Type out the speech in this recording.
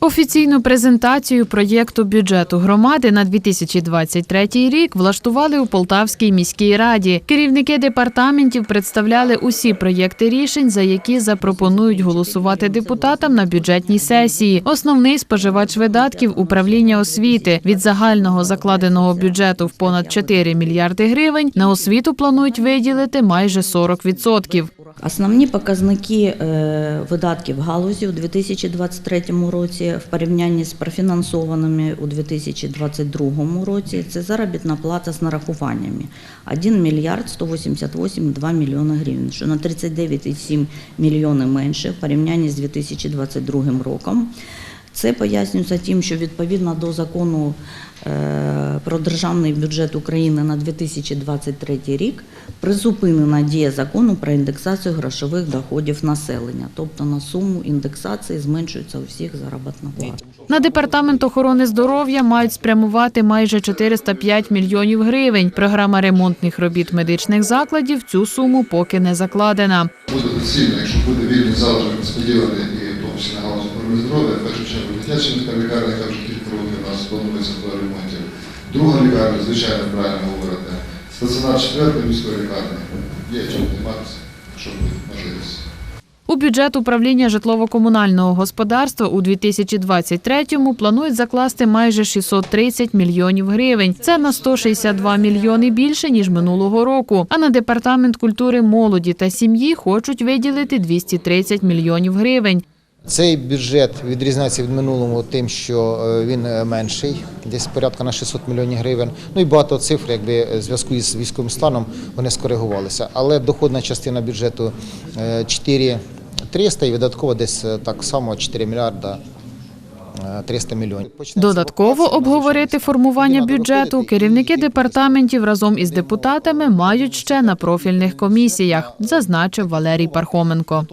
Офіційну презентацію проєкту бюджету громади на 2023 рік влаштували у Полтавській міській раді. Керівники департаментів представляли усі проєкти рішень, за які запропонують голосувати депутатам на бюджетній сесії. Основний споживач видатків управління освіти від загального закладеного бюджету в понад 4 мільярди гривень на освіту планують виділити майже 40%. Основні показники е, видатків галузі у 2023 році в порівнянні з профінансованими у 2022 році це заробітна плата з нарахуваннями 1 мільярд 188,2 мільйони гривень, що на 39,7 мільйони менше в порівнянні з 2022 роком. Це пояснюється тим, що відповідно до закону е, про державний бюджет України на 2023 рік призупинена дія закону про індексацію грошових доходів населення, тобто на суму індексації зменшується у всіх заробітна плата. На департамент охорони здоров'я мають спрямувати майже 405 мільйонів гривень. Програма ремонтних робіт медичних закладів цю суму поки не закладена. Буде доцільно, якщо буде вільний залишок розподілений і в тому числі на галузі охорони здоров'я, в першу чергу дитяча лікарня, яка вже кілька років у нас планується до ремонтів. Друга лікарня, звичайно, правильно говорите. Стаціонар четвертої міської лікарні. Є чим займатися, якщо буде можливість. У бюджет управління житлово-комунального господарства у 2023-му планують закласти майже 630 мільйонів гривень. Це на 162 мільйони більше ніж минулого року. А на департамент культури, молоді та сім'ї хочуть виділити 230 мільйонів гривень. Цей бюджет відрізняється від минулого тим, що е, він е, менший, десь порядка на 600 мільйонів гривень. Ну і багато цифр, якби е, в зв'язку із військовим станом, вони скоригувалися. Але доходна частина бюджету е, 4 300 і видаткова десь так само 4 мільярда е, 300 мільйонів. Додатково обговорити формування бюджету керівники департаментів разом із депутатами мають ще на профільних комісіях, зазначив Валерій Пархоменко.